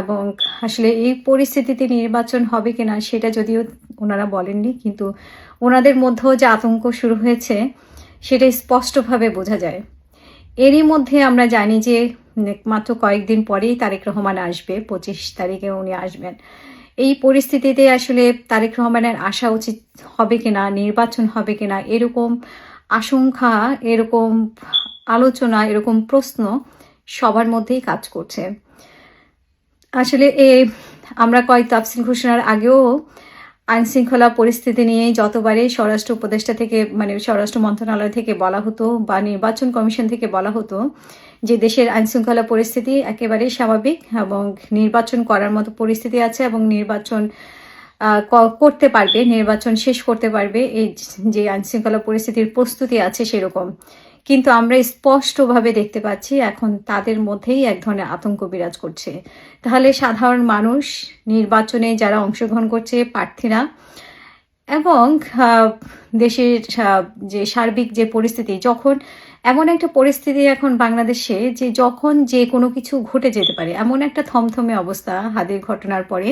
এবং আসলে এই পরিস্থিতিতে নির্বাচন হবে কিনা সেটা যদিও ওনারা বলেননি, কিন্তু ওনাদের মধ্যেও যে আতঙ্ক শুরু হয়েছে সেটা স্পষ্টভাবে বোঝা যায়। এরই মধ্যে আমরা জানি যে মাত্র কয়েকদিন পরেই তারেক রহমান আসবে, পঁচিশ তারিখে উনি আসবেন। এই পরিস্থিতিতে আসলে তারেক রহমানের আসা উচিত হবে কিনা, নির্বাচন হবে কিনা, এরকম আশঙ্কা, এরকম আলোচনা, এরকম প্রশ্ন সবার মধ্যেই কাজ করছে। আসলে এ, আমরা কয়েক তাফসিল ঘোষণার আগেও আইন শৃঙ্খলা পরিস্থিতি নিয়ে যতবারই স্বরাষ্ট্র উপদেষ্টা থেকে মানে স্বরাষ্ট্র মন্ত্রণালয় থেকে বলা হতো বা নির্বাচন কমিশন থেকে বলা হতো যে দেশের আইন শৃঙ্খলা পরিস্থিতি একেবারেই স্বাভাবিক এবং নির্বাচন করার মতো পরিস্থিতি আছে এবং নির্বাচন করতে পারবে, নির্বাচন শেষ করতে পারবে, এই যে আইন শৃঙ্খলা পরিস্থিতির প্রস্তুতি আছে সেরকম। কিন্তু আমরা স্পষ্টভাবে দেখতে পাচ্ছি এখন তাদের মধ্যেই এক ধরনের আতঙ্ক বিরাজ করছে। তাহলে সাধারণ মানুষ, নির্বাচনে যারা অংশগ্রহণ করছে, প্রার্থীরা, এবং দেশের যে সার্বিক যে পরিস্থিতি, যখন এমন একটা পরিস্থিতি এখন বাংলাদেশে যে যখন যে কোনো কিছু ঘটে যেতে পারে, এমন একটা থমথমে অবস্থা হাদের ঘটনার পরে,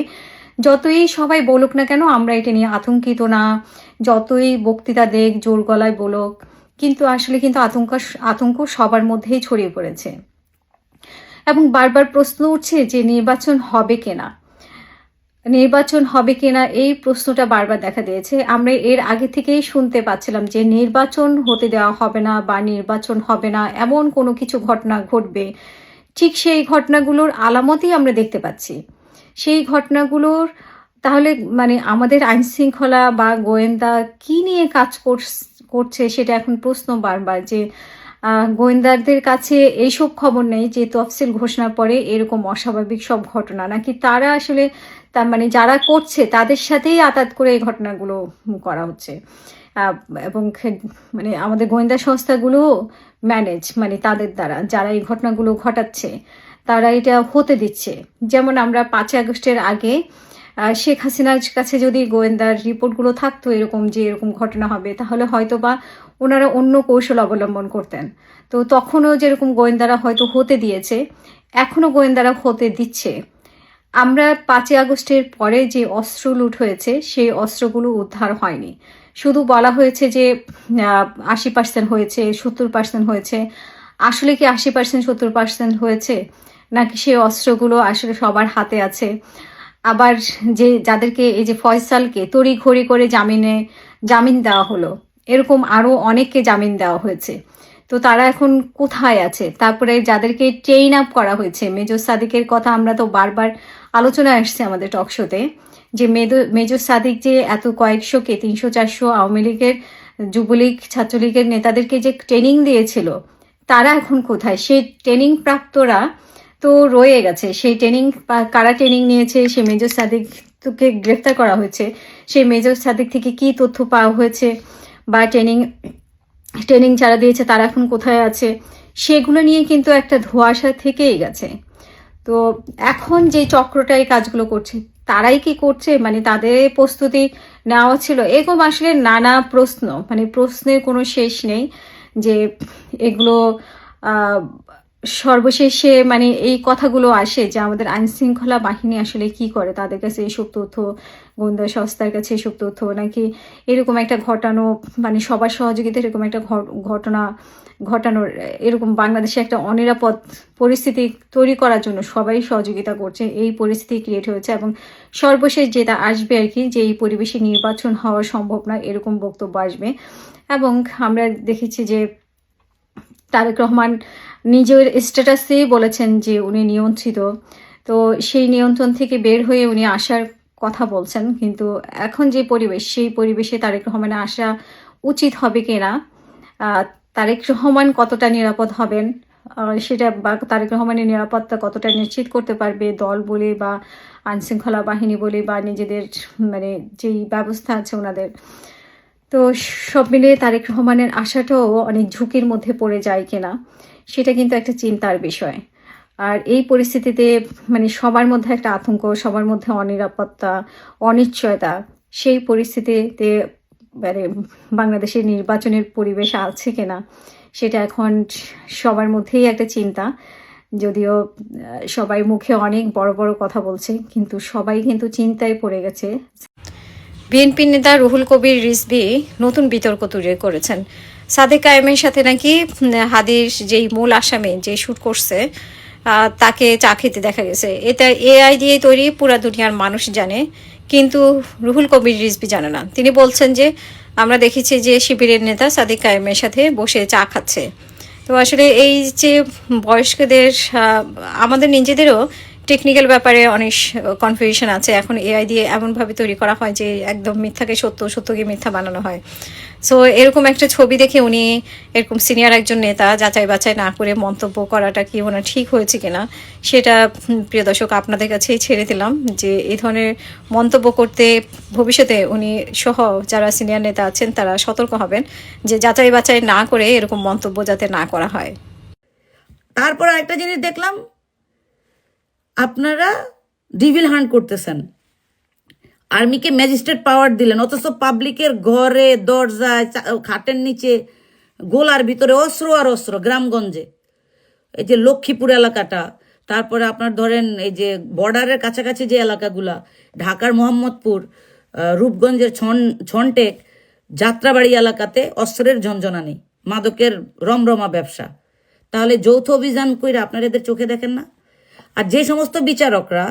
যতই সবাই বলুক না কেন, আমরা এটা নিয়ে আতঙ্কিত না। যতই বক্তৃতা দেখ, জোর গলায় বলুক কিন্তু আসলে কিন্তু আতঙ্ক আতঙ্ক সবার মধ্যেই ছড়িয়ে পড়েছে। এবং বারবার প্রশ্ন উঠছে যে নির্বাচন হবে কিনা। নির্বাচন হবে কিনা এই প্রশ্নটা বারবার দেখা দিয়েছে। আমরা এর আগে থেকেই শুনতে পাচ্ছিলাম যে নির্বাচন হতে দেওয়া হবে না বা নির্বাচন হবে না, এমন কোনো কিছু ঘটনা ঘটবে। ঠিক সেই ঘটনাগুলোর আলামতই আমরা দেখতে পাচ্ছি। সেই ঘটনাগুলোর তাহলে মানে আমাদের আইন শৃঙ্খলা বা গোয়েন্দা কি নিয়ে কাজ করছে সেটা এখন প্রশ্ন বারবার যে গোয়েন্দাদের কাছে এইসব খবর নেই যে তফসিল ঘোষণার পরে এরকম অস্বাভাবিক সব ঘটনা, নাকি তারা আসলে তার মানে যারা করছে তাদের সাথেই আতাত করে এই ঘটনাগুলো করা হচ্ছে? এবং মানে আমাদের গোয়েন্দা সংস্থাগুলো ম্যানেজ মানে তাদের দ্বারা যারা এই ঘটনাগুলো ঘটাচ্ছে, তারা এটা হতে দিচ্ছে। যেমন আমরা পাঁচই আগস্টের আগে শেখ হাসিনার কাছে যদি গোয়েন্দার রিপোর্টগুলো থাকতো এরকম যে এরকম ঘটনা হবে, তাহলে হয়তো বা ওনারা অন্য কৌশল অবলম্বন করতেন। তো তখনও যেরকম গোয়েন্দারা হয়তো হতে দিয়েছে, এখনও গোয়েন্দারা হতে দিচ্ছে। আমরা পাঁচই আগস্টের পরে যে অস্ত্র লুট হয়েছে, সেই অস্ত্রগুলো উদ্ধার হয়নি। শুধু বলা হয়েছে যে আশি পার্সেন্ট হয়েছে, সত্তর পার্সেন্ট হয়েছে। আসলে কি আশি পার্সেন্ট, সত্তর পার্সেন্ট হয়েছে? নাকি সেই অস্ত্রগুলো আসলে সবার হাতে আছে? আবার যে যাদেরকে এই যে ফয়সালকে তড়ি ঘড়ি করে জামিনে, জামিন দেওয়া হলো। এরকম আরও অনেককে জামিন দেওয়া হয়েছে। তো তারা এখন কোথায় আছে? তারপরে যাদেরকে ট্রেইন আপ করা হয়েছে, মেজর সাদিকের কথা আমরা তো বারবার আলোচনায় আসছে আমাদের টকশোতে যে মেজর সাদিক যে এত কয়েকশোকে, তিনশো, চারশো আওয়ামী লীগের, যুবলীগ, ছাত্রলীগের নেতাদেরকে যে ট্রেনিং দিয়েছিল, তারা এখন কোথায়? সেই ট্রেনিং প্রাপ্তরা তো রয়ে গেছে। সেই ট্রেনিং কারা ট্রেনিং নিয়েছে সে মেজর সাদিককে গ্রেফতার করা হয়েছে। সেই মেজর সাদিক থেকে কি তথ্য পাওয়া হয়েছে, বা ট্রেনিং ট্রেনিং যারা দিয়েছে, তারা এখন কোথায় আছে, সেগুলো নিয়ে কিন্তু একটা ধোঁয়াশা থেকেই গেছে। তো এখন যে চক্রটা এই কাজগুলো করছে, তারাই কি করছে? মানে তাদের প্রস্তুতি নেওয়া ছিল। এরকম আসলে নানা প্রশ্ন মানে প্রশ্নের কোনো শেষ নেই যে এগুলো সর্বশেষে মানে এই কথাগুলো আসে যে আমাদের আইন শৃঙ্খলা বাহিনী আসলে কি করে? তাদের কাছে এইসব তথ্য, গোয়েন্দা সংস্থার কাছে এসব তথ্য, নাকি এরকম একটা ঘটানো মানে সবার সহযোগিতা এরকম একটা ঘটনা ঘটানোর, এরকম বাংলাদেশে একটা অনিরাপদ পরিস্থিতি তৈরি করার জন্য সবাই সহযোগিতা করছে, এই পরিস্থিতি ক্রিয়েট হয়েছে এবং সর্বশেষ যেটা আসবে আর কি, যে এই পরিবেশে নির্বাচন হওয়া সম্ভব না, এরকম বক্তব্য আসবে। এবং আমরা দেখেছি যে তারেক রহমান নিজের স্ট্যাটাসেই বলেছেন যে উনি নিয়ন্ত্রিত। তো সেই নিয়ন্ত্রণ থেকে বের হয়ে উনি আসার কথা বলছেন, কিন্তু এখন যে পরিবেশ, সেই পরিবেশে তারেক রহমানের আসা উচিত হবে কিনা? তারেক রহমান কতটা নিরাপদ হবেন? সেটা বা তারেক রহমানের নিরাপত্তা কতটা নিশ্চিত করতে পারবে দল বলে বা আইনশৃঙ্খলা বাহিনী বলে বা নিজেদের মানে যেই ব্যবস্থা আছে ওনাদের? তো সব মিলিয়ে তারেক রহমানের আশাটাও অনেক ঝুঁকির মধ্যে পড়ে যায় কিনা, সেটা কিন্তু একটা চিন্তার বিষয়। আর এই পরিস্থিতিতে মানে সবার মধ্যে একটা আতঙ্ক, সবার মধ্যে অনিরাপত্তা, অনিশ্চয়তা, সেই পরিস্থিতিতে মানে বাংলাদেশের নির্বাচনের পরিবেশ আছে কিনা, সেটা এখন সবার মধ্যেই একটা চিন্তা। যদিও সবাই মুখে অনেক বড় বড় কথা বলছে, কিন্তু সবাই কিন্তু চিন্তায় পড়ে গেছে। বিএনপি নেতা রুহুল কবির রিজভি নতুন বিতর্ক তৈরি করেছেন। সাদেক কায়েমের সাথে নাকি হাদির যেই মূল আসামি যে শুট করছে তাকে চা খেতে দেখা গেছে। এটা এআই দিয়ে তৈরি, পুরা দুনিয়ার মানুষ জানে, কিন্তু রুহুল কবির রিজভি জানে না। তিনি বলছেন যে, আমরা দেখেছি যে শিবিরের নেতা সাদেক কায়েমের সাথে বসে চা খাচ্ছে। তো আসলে এই যে বয়স্কদের আমাদের নিজেদেরও টেকনিক্যাল ব্যাপারে অনেক কনফিউশন আছে। এখন এআই দিয়ে এমনভাবে তৈরি করা হয় যে একদম মিথ্যাকে সত্য, সত্যকে মিথ্যা বানানো হয়। সো এরকম একটা ছবি দেখে উনি এরকম সিনিয়র একজন নেতা যাচাই বাছাই না করে মন্তব্য করাটা কি ওনার ঠিক হয়েছে কিনা, সেটা প্রিয় দর্শক, আপনাদের কাছেই ছেড়ে দিলাম যে এই ধরনের মন্তব্য করতে ভবিষ্যতে উনি সহ যারা সিনিয়র নেতা আছেন তারা সতর্ক হবেন যে যাচাই বাছাই না করে এরকম মন্তব্য যাতে না করা হয়। তারপর আরেকটা জিনিস দেখলাম আপনারা ডিভিল হান্ট করতেছেন। আর্মিকে ম্যাজিস্ট্রেট পাওয়ার দিলেন, অথচ পাবলিকের ঘরে, দরজায় খাটের নিচে, গোলার ভিতরে অস্ত্র আর অস্ত্র গ্রামগঞ্জে। এই যে লক্ষ্মীপুর এলাকাটা, তারপরে আপনার ধরেন এই যে বর্ডারের কাছাকাছি যে এলাকাগুলা, ঢাকার মোহাম্মদপুর রূপগঞ্জের ছন ছনটেক, যাত্রাবাড়ি এলাকাতে অস্ত্রের নেই, মাদকের রমরমা ব্যবসা। তাহলে যৌথ অভিযান কইরা আপনারা এদের চোখে দেখেন না? আর যে সমস্ত বিচারকরা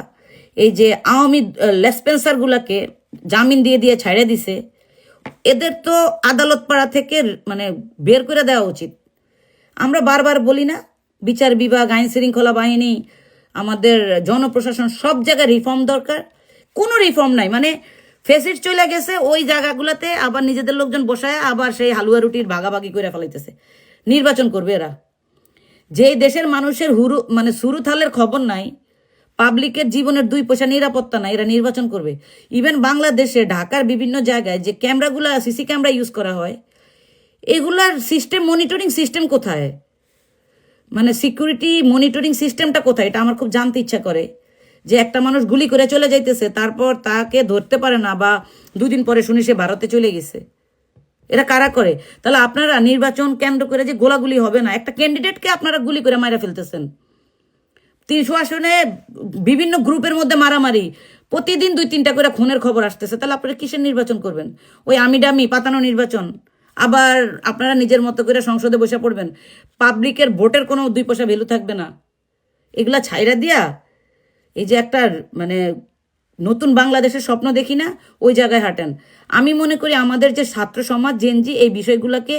এই যে আওয়ামী লেসপেন্সার গুলাকে জামিন দিয়ে দিয়ে ছাড়ে দিছে, এদের তো আদালত পাড়া থেকে মানে বের করে দেওয়া উচিত। আমরা বারবার বলি না, বিচার বিভাগ, আইন শৃঙ্খলা বাহিনী, আমাদের জনপ্রশাসন, সব জায়গায় রিফর্ম দরকার। কোনো রিফর্ম নাই মানে ফেসিট চলে গেছে, ওই জায়গাগুলোতে আবার নিজেদের লোকজন বসায় আবার সেই হালুয়া রুটির ভাগাভাগি করে ফেলাইতেছে। নির্বাচন করবে এরা। যেই দেশের মানুষের হুরু মানে সুরুথালের খবর নাই, পাবলিকের জীবনের দুই পয়সা নিরাপত্তা নাই, এরা নির্বাচন করবে। ইভেন বাংলাদেশে, ঢাকার বিভিন্ন জায়গায় যে ক্যামেরাগুলো, সিসি ক্যামেরা ইউজ করা হয়, এগুলার সিস্টেম মনিটরিং সিস্টেম কোথায়? মানে সিকিউরিটি মনিটরিং সিস্টেমটা কোথায়? এটা আমার খুব জানতে ইচ্ছা করে। যে একটা মানুষ গুলি করে চলে যাইতেছে, তারপর তাকে ধরতে পারে না বা দুদিন পরে শুনি সে ভারতে চলে গেছে। এরা কারা করে? তাহলে আপনারা নির্বাচন কেন্দ্র করে যে গোলাগুলি হবে না, একটা ক্যান্ডিডেটকে আপনারা গুলি করে মারা ফেলতেছেন। তিনশো আসনে বিভিন্ন গ্রুপের মধ্যে মারামারি, প্রতিদিন দুই তিনটা করে খুনের খবর আসতেছে। তাহলে আপনারা কিসের নির্বাচন করবেন? ওই আমিডামি পাতানো নির্বাচন? আবার আপনারা নিজের মতো করে সংসদে বসে পড়বেন? পাবলিকের ভোটের কোনো দুই পয়সা ভ্যালু থাকবে না? এগুলা ছাইরা দিয়া এই যে একটা মানে নতুন বাংলাদেশের স্বপ্ন দেখি না, ওই জায়গায় হাঁটেন। আমি মনে করি আমাদের যে ছাত্র সমাজ জেনজি এই বিষয়গুলোকে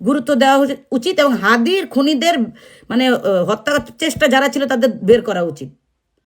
গুরুত্ব দেওয়া উচিত এবং হাদির খুনিদের মানে হত্যার হত্যা চেষ্টা যারা ছিল তাদের বের করা উচিত।